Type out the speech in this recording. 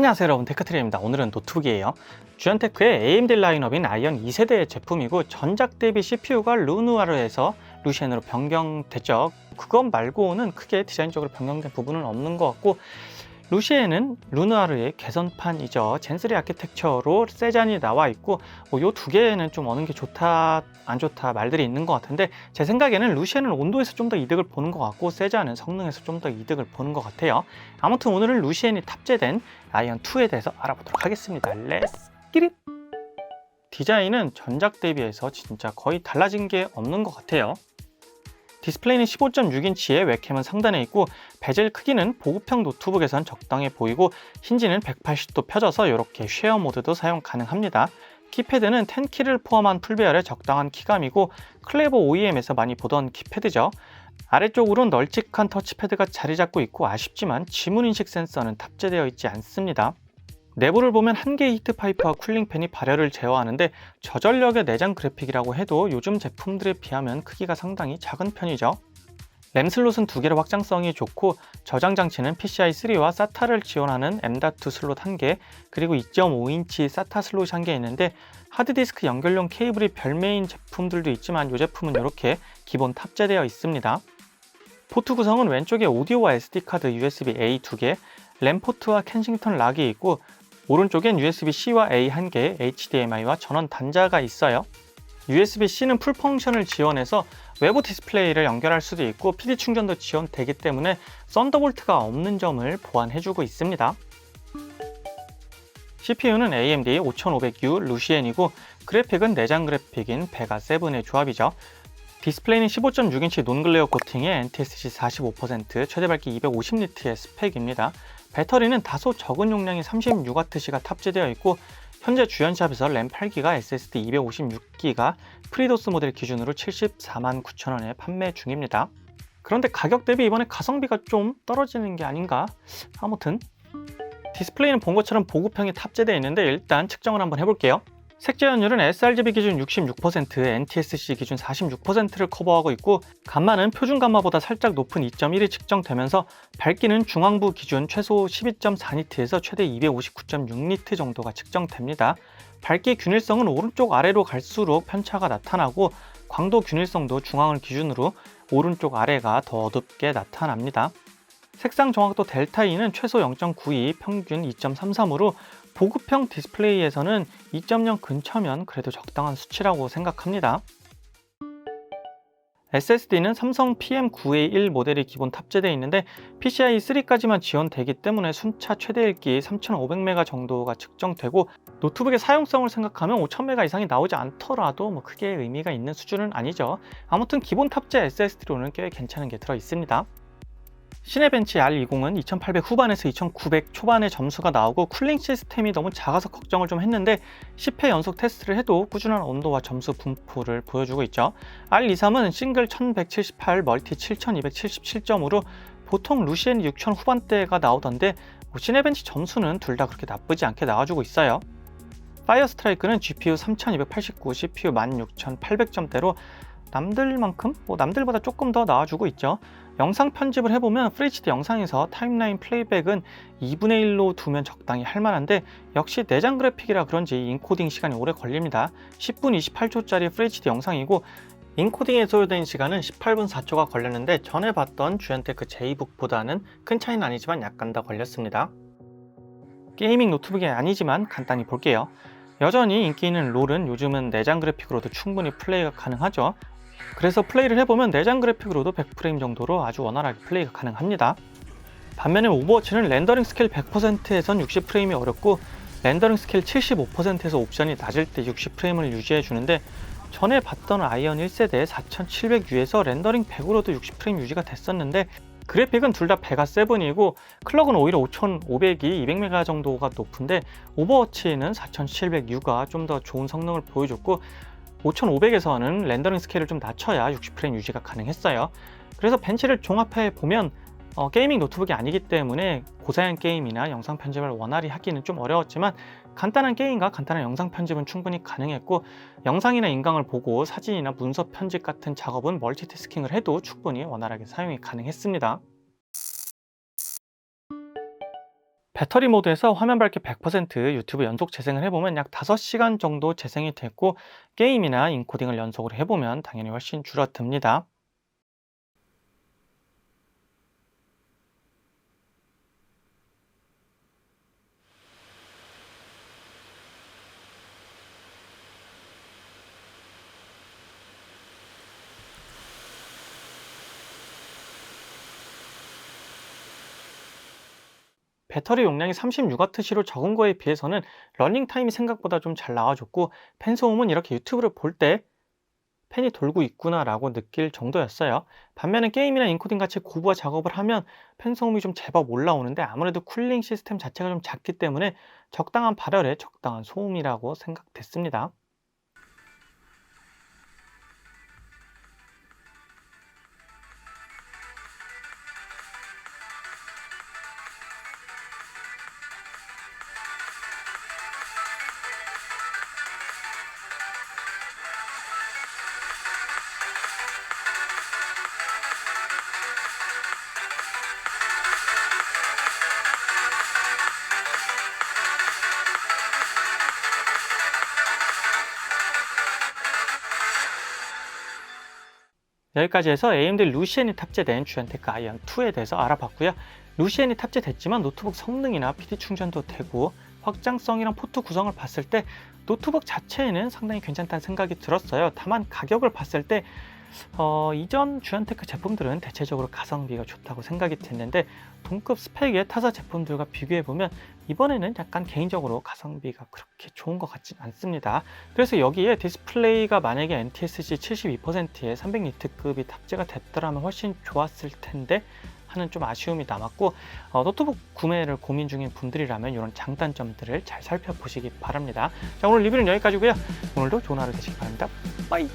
안녕하세요 여러분. 테크트리입니다. 오늘은 노트북이에요. 주연테크의 AMD 라인업인 아이언 2세대의 제품이고 전작 대비 CPU가 루누아르에서 루시엔으로 변경됐죠. 그것 말고는 크게 디자인적으로 변경된 부분은 없는 것 같고 루시엔은 루누아르의 개선판이죠. 젠3 아키텍처로 세잔이 나와 있고 뭐 요두 개는 좀 어느 게 좋다 안 좋다 말들이 있는 것 같은데 제 생각에는 루시엔은 온도에서 좀 더 이득을 보는 것 같고 세잔은 성능에서 좀 더 이득을 보는 것 같아요. 아무튼 오늘은 루시엔이 탑재된 아이언2에 대해서 알아보도록 하겠습니다. 렛츠 기릿 디자인은 전작 대비해서 진짜 거의 달라진 게 없는 것 같아요 디스플레이는 15.6인치에 웹캠은 상단에 있고 베젤 크기는 보급형 노트북에선 적당해 보이고 힌지는 180도 펴져서 이렇게 쉐어 모드도 사용 가능합니다. 키패드는 10키를 포함한 풀배열의 적당한 키감이고 클레버 OEM에서 많이 보던 키패드죠. 아래쪽으로는 널찍한 터치패드가 자리 잡고 있고 아쉽지만 지문 인식 센서는 탑재되어 있지 않습니다. 내부를 보면 한 개의 히트 파이프와 쿨링팬이 발열을 제어하는데 저전력의 내장 그래픽이라고 해도 요즘 제품들에 비하면 크기가 상당히 작은 편이죠. 램 슬롯은 두 개로 확장성이 좋고 저장 장치는 PCI 3와 SATA를 지원하는 M.2 슬롯 1개, 그리고 2.5인치 SATA 슬롯이 한개 있는데 하드디스크 연결용 케이블이 별매인 제품들도 있지만 이 제품은 이렇게 기본 탑재되어 있습니다. 포트 구성은 왼쪽에 오디오와 SD카드 USB-A 2개, 램 포트와 켄싱턴 락이 있고 오른쪽엔 USB-C와 A 한 개, HDMI와 전원 단자가 있어요. USB-C는 풀 펑션을 지원해서 외부 디스플레이를 연결할 수도 있고 PD 충전도 지원되기 때문에 썬더볼트가 없는 점을 보완해주고 있습니다. CPU는 AMD 5500U 루시엔이고 그래픽은 내장 그래픽인 베가 7의 조합이죠. 디스플레이는 15.6인치 논글레어 코팅에 NTSC 45%, 최대 밝기 250니트의 스펙입니다. 배터리는 다소 적은 용량의 36W시가 탑재되어 있고 현재 주연샵에서 램 8기가, SSD 256기가, 프리도스 모델 기준으로 74만 9천 원에 판매 중입니다. 그런데 가격 대비 이번에 가성비가 좀 떨어지는 게 아닌가? 아무튼 디스플레이는 본 것처럼 보급형이 탑재되어 있는데 일단 측정을 한번 해볼게요. 색재 연율은 sRGB 기준 66%, NTSC 기준 46%를 커버하고 있고 감마는 표준 감마보다 살짝 높은 2.1이 측정되면서 밝기는 중앙부 기준 최소 12.4니트에서 최대 259.6니트 정도가 측정됩니다. 밝기 균일성은 오른쪽 아래로 갈수록 편차가 나타나고 광도 균일성도 중앙을 기준으로 오른쪽 아래가 더 어둡게 나타납니다. 색상 정확도 델타 E는 최소 0.92, 평균 2.33으로 보급형 디스플레이에서는 2.0 근처면 그래도 적당한 수치라고 생각합니다. SSD는 삼성 PM9A1 모델이 기본 탑재되어 있는데 PCI 3까지만 지원되기 때문에 순차 최대 읽기 3500메가 정도가 측정되고 노트북의 사용성을 생각하면 5000메가 이상이 나오지 않더라도 뭐 크게 의미가 있는 수준은 아니죠. 아무튼 기본 탑재 SSD로는 꽤 괜찮은 게 들어 있습니다. 시네벤치 R20은 2800 후반에서 2900 초반의 점수가 나오고 쿨링 시스템이 너무 작아서 걱정을 좀 했는데 10회 연속 테스트를 해도 꾸준한 온도와 점수 분포를 보여주고 있죠. R23은 싱글 1178, 멀티 7277점으로 보통 루시엔 6000 후반대가 나오던데 뭐 시네벤치 점수는 둘 다 그렇게 나쁘지 않게 나와주고 있어요. 파이어 스트라이크는 GPU 3289, CPU 16800점대로 남들만큼 뭐 남들보다 조금 더 나와주고 있죠. 영상 편집을 해보면 FHD 영상에서 타임라인 플레이백은 2분의 1로 두면 적당히 할만한데 역시 내장 그래픽이라 그런지 인코딩 시간이 오래 걸립니다. 10분 28초짜리 FHD 영상이고 인코딩에 소요된 시간은 18분 4초가 걸렸는데 전에 봤던 주연테크 J북보다는 큰 차이는 아니지만 약간 더 걸렸습니다. 게이밍 노트북이 아니지만 간단히 볼게요. 여전히 인기 있는 롤은 요즘은 내장 그래픽으로도 충분히 플레이가 가능하죠. 그래서 플레이를 해보면 내장 그래픽으로도 100프레임 정도로 아주 원활하게 플레이가 가능합니다. 반면에 오버워치는 렌더링 스케일 100%에선 60프레임이 어렵고 렌더링 스케일 75%에서 옵션이 낮을 때 60프레임을 유지해 주는데 전에 봤던 아이언 1세대 4700U에서 렌더링 100으로도 60프레임 유지가 됐었는데 그래픽은 둘 다 베가 7이고 클럭은 오히려 5500이 200메가 정도가 높은데 오버워치는 4700U가 좀 더 좋은 성능을 보여줬고 5500에서는 렌더링 스케일을 좀 낮춰야 60프레임 유지가 가능했어요. 그래서 벤치를 종합해 보면 어, 게이밍 노트북이 아니기 때문에 고사양 게임이나 영상 편집을 원활히 하기는 좀 어려웠지만 간단한 게임과 간단한 영상 편집은 충분히 가능했고 영상이나 인강을 보고 사진이나 문서 편집 같은 작업은 멀티태스킹을 해도 충분히 원활하게 사용이 가능했습니다. 배터리 모드에서 화면 밝기 100% 유튜브 연속 재생을 해보면 약 5시간 정도 재생이 됐고 게임이나 인코딩을 연속으로 해보면 당연히 훨씬 줄어듭니다. 배터리 용량이 36W로 적은 거에 비해서는 러닝 타임이 생각보다 좀 잘 나와줬고 팬 소음은 이렇게 유튜브를 볼때 팬이 돌고 있구나 라고 느낄 정도였어요. 반면에 게임이나 인코딩 같이 고부하 작업을 하면 팬 소음이 좀 제법 올라오는데 아무래도 쿨링 시스템 자체가 좀 작기 때문에 적당한 발열에 적당한 소음이라고 생각됐습니다. 여기까지 해서 AMD 루시엔이 탑재된 주연테크 아이언 2에 대해서 알아봤고요. 루시엔이 탑재됐지만 노트북 성능이나 PD 충전도 되고 확장성이랑 포트 구성을 봤을 때 노트북 자체에는 상당히 괜찮다는 생각이 들었어요. 다만 가격을 봤을 때 어, 이전 주연테크 제품들은 대체적으로 가성비가 좋다고 생각이 됐는데 동급 스펙의 타사 제품들과 비교해 보면 이번에는 약간 개인적으로 가성비가 그렇게 좋은 것 같진 않습니다. 그래서 여기에 디스플레이가 만약에 NTSC 72%의 300니트급이 탑재가 됐더라면 훨씬 좋았을 텐데 하는 좀 아쉬움이 남았고 어, 노트북 구매를 고민 중인 분들이라면 이런 장단점들을 잘 살펴보시기 바랍니다. 자 오늘 리뷰는 여기까지고요. 오늘도 좋은 하루 되시기 바랍니다. 빠이!